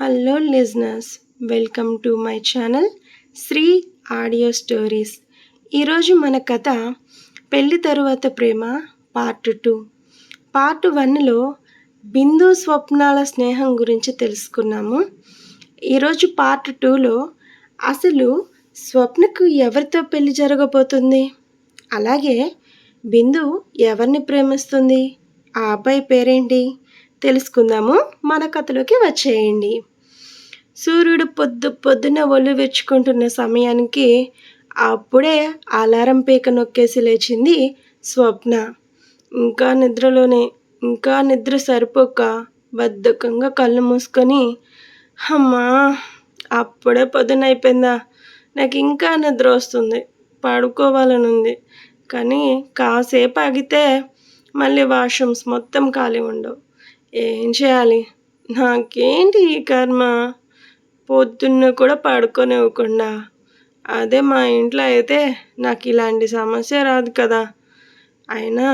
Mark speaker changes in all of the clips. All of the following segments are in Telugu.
Speaker 1: Hello listeners welcome to my channel Sri audio stories. ఈరోజు మన కథ పెళ్ళి తరువాత ప్రేమ పార్ట్ టూ. పార్ట్ వన్లో బిందు స్వప్నాల స్నేహం గురించి తెలుసుకున్నాము. ఈరోజు పార్ట్ టూలో అసలు స్వప్నకు ఎవరితో పెళ్ళి జరగబోతుంది? అలాగే బిందు ఎవరిని ప్రేమిస్తుంది? ఆ అబ్బాయి పేరేంటి? తెలుసుకుందాము. మన కథలోకి వచ్చేయండి. సూర్యుడు పొద్దు పొద్దున ఒళ్ళు వెచ్చుకుంటున్న సమయానికి అప్పుడే అలారం పీక నొక్కేసి లేచింది స్వప్న. ఇంకా నిద్రలోనే ఇంకా నిద్ర సరిపోక బద్ధకంగా కళ్ళు మూసుకొని అమ్మా అప్పుడే పొద్దున అయిపోయిందా? నాకు ఇంకా నిద్ర వస్తుంది పడుకోవాలనుంది. కానీ కాసేపు ఆగితే మళ్ళీ వాష్రూమ్స్ మొత్తం ఖాళీ ఉండవు. ఏం చేయాలి? నాకేంటి ఈ కర్మ? పొద్దున్న కూడా పడుకోనివ్వకుండా. అదే మా ఇంట్లో అయితే నాకు ఇలాంటి సమస్య రాదు కదా. అయినా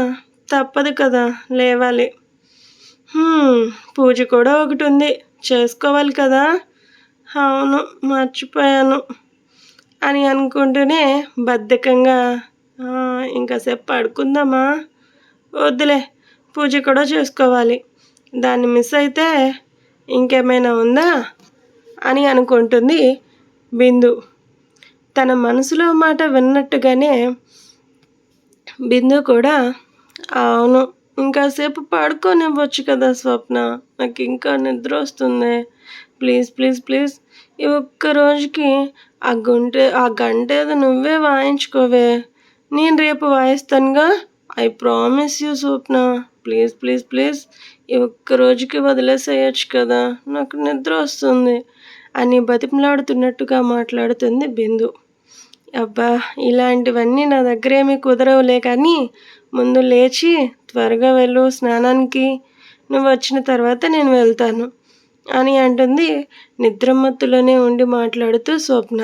Speaker 1: తప్పదు కదా లేవాలి. పూజ కూడా ఒకటి ఉంది. చేసుకోవాలి కదా? అవును మర్చిపోయాను అని అనుకుంటూనే బద్ధకంగా ఇంకాసేపు పడుకుందామా? వద్దులే పూజ కూడా చేసుకోవాలి. దాన్ని మిస్ అయితే ఇంకేమైనా ఉందా అని అనుకుంటుంది బిందు. తన మనసులో మాట విన్నట్టుగానే బిందు కూడా అవును ఇంకాసేపు పడుకోనివ్వచ్చు కదా స్వప్న నాకు ఇంకా నిద్ర వస్తుంది. ప్లీజ్ ప్లీజ్ ప్లీజ్ ఈ ఒక్క రోజుకి ఆ గుంటే ఆ గంట ఏదో నువ్వే వాయించుకోవే. నేను రేపు వాయిస్తానుగా. I promise you Swapna. Please please please. ఈ ఒక్క రోజుకి వదిలేసేయచ్చు కదా. నాకు నిద్ర వస్తుంది. అని బతిమలాడుతున్నట్టుగా మాట్లాడుతుంది బిందు. అబ్బా ఇలాంటివన్నీ నా దగ్గర ఏమీ కుదరవులే కానీ ముందు లేచి త్వరగా వెళ్ళు స్నానానికి. నువ్వు వచ్చిన తర్వాత నేను వెళ్తాను అని అంటుంది నిద్రమత్తులోనే ఉండి మాట్లాడుతూ స్వప్న.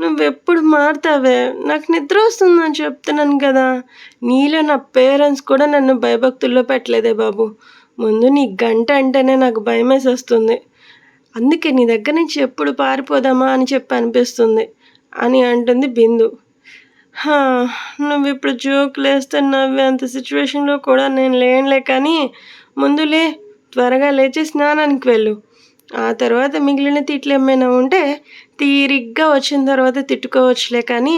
Speaker 1: నువ్వెప్పుడు మారుతావే? నాకు నిద్ర వస్తుందని చెప్తున్నాను కదా. నీలో నా పేరెంట్స్ కూడా నన్ను భయభక్తుల్లో పెట్టలేదే బాబు. ముందు నీ గంట అంటేనే నాకు భయం వస్తుంది అందుకే నీ దగ్గర నుంచి ఎప్పుడు పారిపోదామా అని చెప్పి అనిపిస్తుంది. అని అంటుంది బిందు. నువ్వు ఇప్పుడు జోకులు వేస్తే నవ్వే అంత సిచ్యువేషన్లో కూడా నేను లేనులే కానీ ముందులే త్వరగా లేచి స్నానానికి వెళ్ళు. ఆ తర్వాత మిగిలిన తిట్లు ఏమైనా ఉంటే తీరిగ్గా వచ్చిన తర్వాత తిట్టుకోవచ్చులే కానీ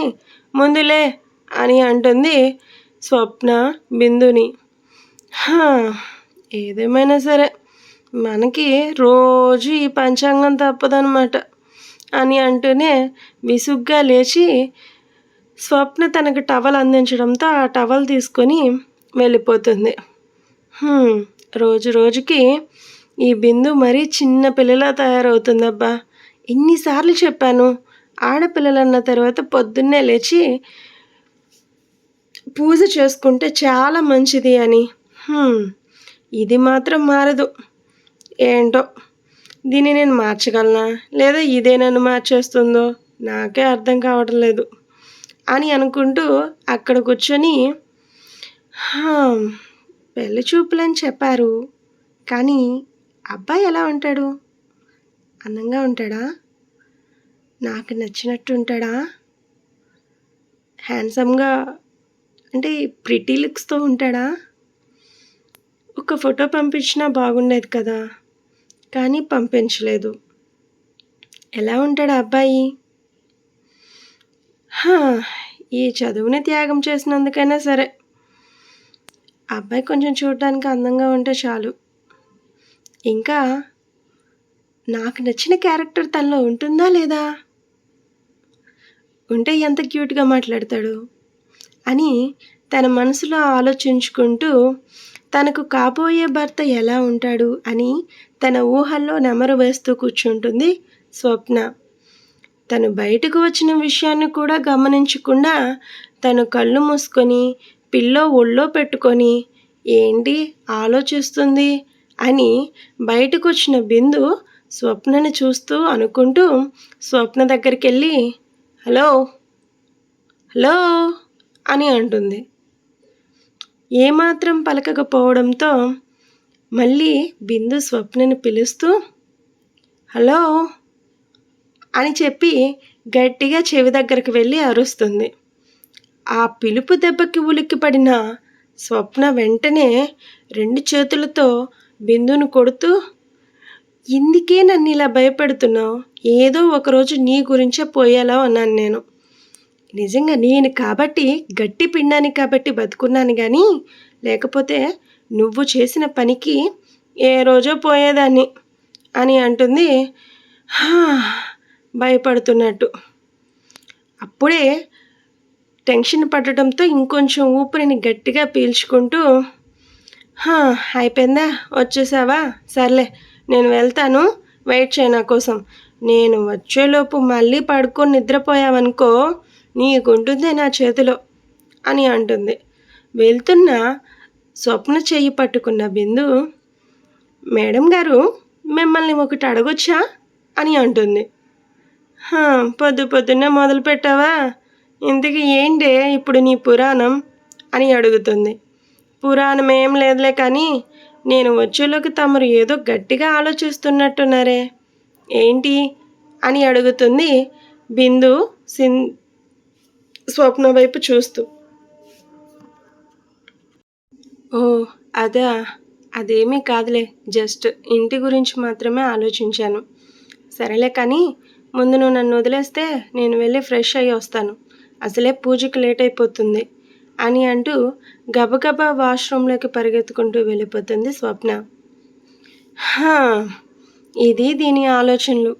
Speaker 1: ముందులే అని అంటుంది స్వప్న బిందుని. ఏదేమైనా సరే మనకి రోజు ఈ పంచాంగం తప్పదనమాట అని అంటూనే విసుగ్గా లేచి స్వప్న తనకు టవల్ అందించడంతో ఆ టవల్ తీసుకొని వెళ్ళిపోతుంది. రోజు రోజుకి ఈ బిందు మరీ చిన్న పిల్లలా తయారవుతుందబ్బా. ఎన్నిసార్లు చెప్పాను ఆడపిల్లలన్న తర్వాత పొద్దున్నే లేచి పూజ చేసుకుంటే చాలా మంచిది అని. ఇది మాత్రం మారదు. ఏంటో దీన్ని నేను మార్చగలనా? లేదా ఇదే నన్ను మార్చేస్తుందో? నాకే అర్థం కావటం లేదు. అని అనుకుంటూ అక్కడ కూర్చొని పెళ్ళి చూపులని చెప్పారు. కానీ అబ్బాయి ఎలా ఉంటాడు? అందంగా ఉంటాడా? నాకు నచ్చినట్టు ఉంటాడా? హ్యాండ్సమ్గా అంటే ప్రిటీ లుక్స్తో ఉంటాడా? ఒక ఫోటో పంపించినా బాగుండేది కదా కానీ పంపించలేదు. ఎలా ఉంటాడు అబ్బాయి? ఈ చదువుని త్యాగం చేసినందుకైనా సరే. అబ్బాయి కొంచెం చూడడానికి అందంగా ఉంటే చాలు. ఇంకా నాకు నచ్చిన క్యారెక్టర్ తనలో ఉంటుందా లేదా? ఉంటే ఎంత క్యూట్గా మాట్లాడతాడు? అని తన మనసులో ఆలోచించుకుంటూ తనకు కాబోయే భర్త ఎలా ఉంటాడు అని తన ఊహల్లో నెమరు వేస్తూ కూర్చుంటుంది స్వప్న. తను బయటకు వచ్చిన విషయాన్ని కూడా గమనించకుండా తను కళ్ళు మూసుకొని పిల్లో ఒళ్ళో పెట్టుకొని ఏంటి? ఆలోచిస్తుంది? అని బయటకు వచ్చిన బిందు స్వప్నని చూస్తూ అనుకుంటూ స్వప్న దగ్గరికి వెళ్ళి హలో హలో అని అంటుంది. ఏమాత్రం పలకకపోవడంతో మళ్ళీ బిందు స్వప్నని పిలుస్తూ హలో అని చెప్పి గట్టిగా చెవి దగ్గరకు వెళ్ళి అరుస్తుంది. ఆ పిలుపు దెబ్బకి ఉలిక్కి పడిన స్వప్న వెంటనే రెండు చేతులతో బిందును కొడుతూ ఇందుకే నన్ను ఇలా భయపెడుతున్నావు? ఏదో ఒకరోజు నీ గురించే పోయేలా అన్నాను నేను. నిజంగా నేను కాబట్టి గట్టి పిండాని కాబట్టి బతుకున్నాను కానీ లేకపోతే నువ్వు చేసిన పనికి ఏ రోజో పోయేదాన్ని అని అంటుంది. భయపడుతున్నట్టు. అప్పుడే టెన్షన్ పడటంతో ఇంకొంచెం ఊపిరిని గట్టిగా పీల్చుకుంటూ అయిపోయిందా? వచ్చేసావా? సర్లే నేను వెళ్తాను. వెయిట్ చేయ నా కోసం. నేను వచ్చేలోపు మళ్ళీ పడుకొని నిద్రపోయావనుకో నీకుంటుంది నా చేతిలో అని అంటుంది. వెళ్తున్న స్వప్న చెయ్యి పట్టుకున్న బిందు మేడం గారు మిమ్మల్ని ఒకటి అడగొచ్చా? అని అంటుంది. పొద్దు పొద్దున్నే మొదలు పెట్టావా ఇంతకీ ఏంటే ఇప్పుడు నీ పురాణం? అని అడుగుతుంది. పురాణం ఏం లేదులే కానీ నేను వచ్చేలోకి తమరు ఏదో గట్టిగా ఆలోచిస్తున్నట్టున్నారే. ఏంటి? అని అడుగుతుంది బిందు సిన్ స్వప్న వైపు చూస్తూ. ఓ అదా. అదేమీ కాదులే. జస్ట్ ఇంటి గురించి మాత్రమే ఆలోచించాను. సరేలే కానీ ముందు నువ్వు నన్ను వదిలేస్తే నేను వెళ్ళి ఫ్రెష్ అయ్యి వస్తాను. అసలే పూజకి లేట్ అయిపోతుంది. అని అంటూ గబగబా వాష్రూమ్లోకి పరిగెత్తుకుంటూ వెళ్ళిపోతుంది స్వప్న. ఇది దీని ఆలోచనలు.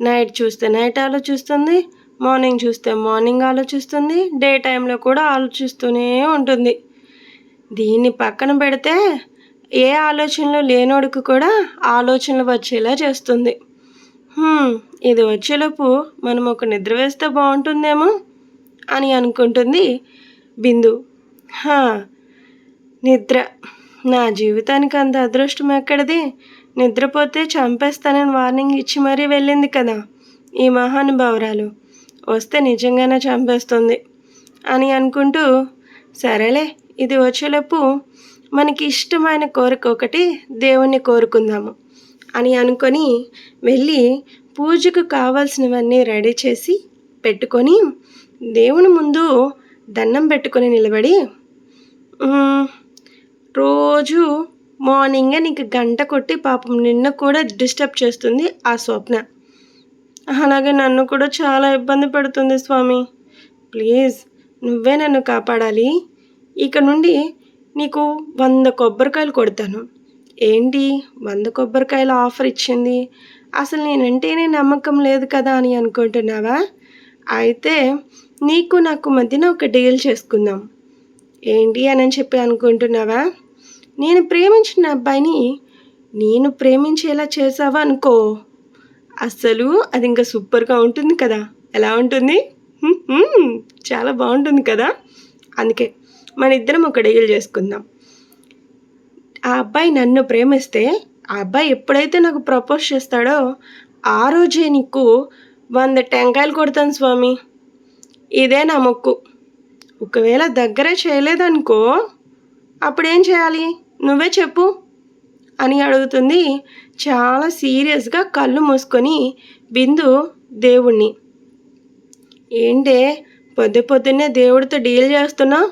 Speaker 1: నైట్ చూస్తే నైట్ ఆలోచిస్తుంది మార్నింగ్ చూస్తే మార్నింగ్ ఆలోచిస్తుంది డే టైంలో కూడా ఆలోచిస్తూనే ఉంటుంది. దీన్ని పక్కన పెడితే ఏ ఆలోచనలు లేనోడికి కూడా ఆలోచనలు వచ్చేలా చేస్తుంది. ఇది వచ్చేలోపు మనం ఒక నిద్ర వేస్తే బాగుంటుందేమో అని అనుకుంటుంది బిందు. హా నిద్ర. నా జీవితానికి అంత అదృష్టం ఎక్కడిది? నిద్రపోతే చంపేస్తానని వార్నింగ్ ఇచ్చి మరీ వెళ్ళింది కదా ఈ మహానుభావురాలు. వస్తే నిజంగానే చంపేస్తుంది అని అనుకుంటూ సరేలే ఇది వచ్చేలోపు మనకి ఇష్టమైన కోరిక ఒకటి దేవుణ్ణి కోరుకుందాము అని అనుకొని వెళ్ళి పూజకు కావాల్సినవన్నీ రెడీ చేసి పెట్టుకొని దేవుని ముందు దండం పెట్టుకొని నిలబడి రోజు మార్నింగే నీకు గంట కొట్టి పాపం నిన్న కూడా డిస్టర్బ్ చేస్తుంది ఆ స్వప్న. అలాగే నన్ను కూడా చాలా ఇబ్బంది పెడుతుంది స్వామి. ప్లీజ్ నువ్వే నన్ను కాపాడాలి. ఇక నుండి నీకు వంద కొబ్బరికాయలు కొడతాను. ఏంటి? వంద కొబ్బరికాయలు ఆఫర్ ఇచ్చింది? అసలు నేనంటేనే నమ్మకం లేదు కదా అని అనుకుంటున్నావా? అయితే నీకు నాకు మధ్యన ఒక డీల్ చేసుకుందాం. ఏంటి అని చెప్పి అనుకుంటున్నావా? నేను ప్రేమించిన అబ్బాయిని నేను ప్రేమించేలా చేసావా అనుకో. అస్సలు అది ఇంకా సూపర్గా ఉంటుంది కదా. ఎలా ఉంటుంది? చాలా బాగుంటుంది కదా. అందుకే మన ఇద్దరం ఒక డీల్ చేసుకుందాం. ఆ అబ్బాయి నన్ను ప్రేమిస్తే ఆ అబ్బాయి ఎప్పుడైతే నాకు ప్రపోజ్ చేస్తాడో ఆ రోజే నీకు వంద టెంకాయలు కొడతాను స్వామి. ఇదే నా మొక్కు. ఒకవేళ దగ్గరే చేయలేదనుకో అప్పుడేం చేయాలి? నువ్వే చెప్పు అని అడుగుతుంది. చాలా సీరియస్గా కళ్ళు మూసుకొని బిందు దేవుణ్ణి. ఏంటే పొద్దు పొద్దున్నే దేవుడితో డీల్ చేస్తున్నా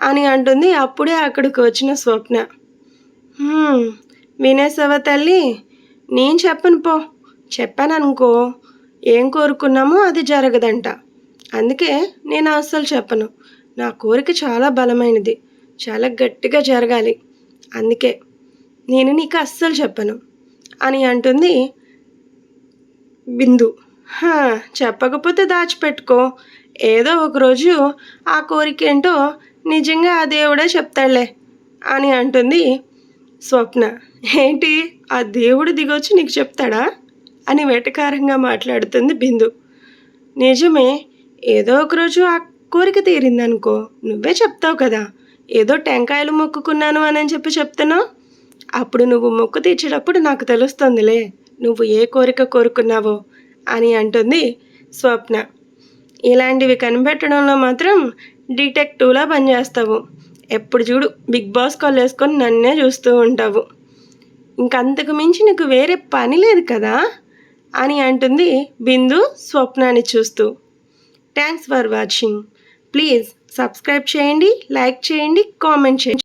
Speaker 1: అని అంటుంది అప్పుడే అక్కడికి వచ్చిన స్వప్న. వినేసవ తల్లి? నేను చెప్పను పో. చెప్పాను అనుకో ఏం కోరుకున్నామో అది జరగదంట. అందుకే నేను అస్సలు చెప్పను. నా కోరిక చాలా బలమైనది. చాలా గట్టిగా జరగాలి. అందుకే నేను నీకు అస్సలు చెప్పను. అని అంటుంది బిందు. చెప్పకపోతే దాచిపెట్టుకో. ఏదో ఒకరోజు ఆ కోరిక ఏంటో నిజంగా ఆ దేవుడే చెప్తాడులే అని అంటుంది స్వప్న. ఏంటి? ఆ దేవుడు దిగొచ్చి నీకు చెప్తాడా? అని వెటకారంగా మాట్లాడుతుంది బిందు. నిజమే ఏదో ఒకరోజు ఆ కోరిక తీరిందనుకో నువ్వే చెప్తావు కదా ఏదో టెంకాయలు మొక్కుకున్నాను అని చెప్పి చెప్తున్నావు? అప్పుడు నువ్వు మొక్కు తీర్చేటప్పుడు నాకు తెలుస్తుందిలే నువ్వు ఏ కోరిక కోరుకున్నావో అని అంటుంది స్వప్న. ఇలాంటివి కనిపెట్టడంలో మాత్రం డిటెక్టివ్లా పనిచేస్తావు. ఎప్పుడు చూడు బిగ్ బాస్ కాల్ వేసుకొని నన్నే చూస్తూ ఉంటావు. ఇంకంతకు మించి నీకు వేరే పని లేదు కదా? అని అంటుంది బిందు స్వప్నాన్ని చూస్తూ. Thanks for watching please subscribe చేయండి లైక్ చేయండి కామెంట్ చేయండి.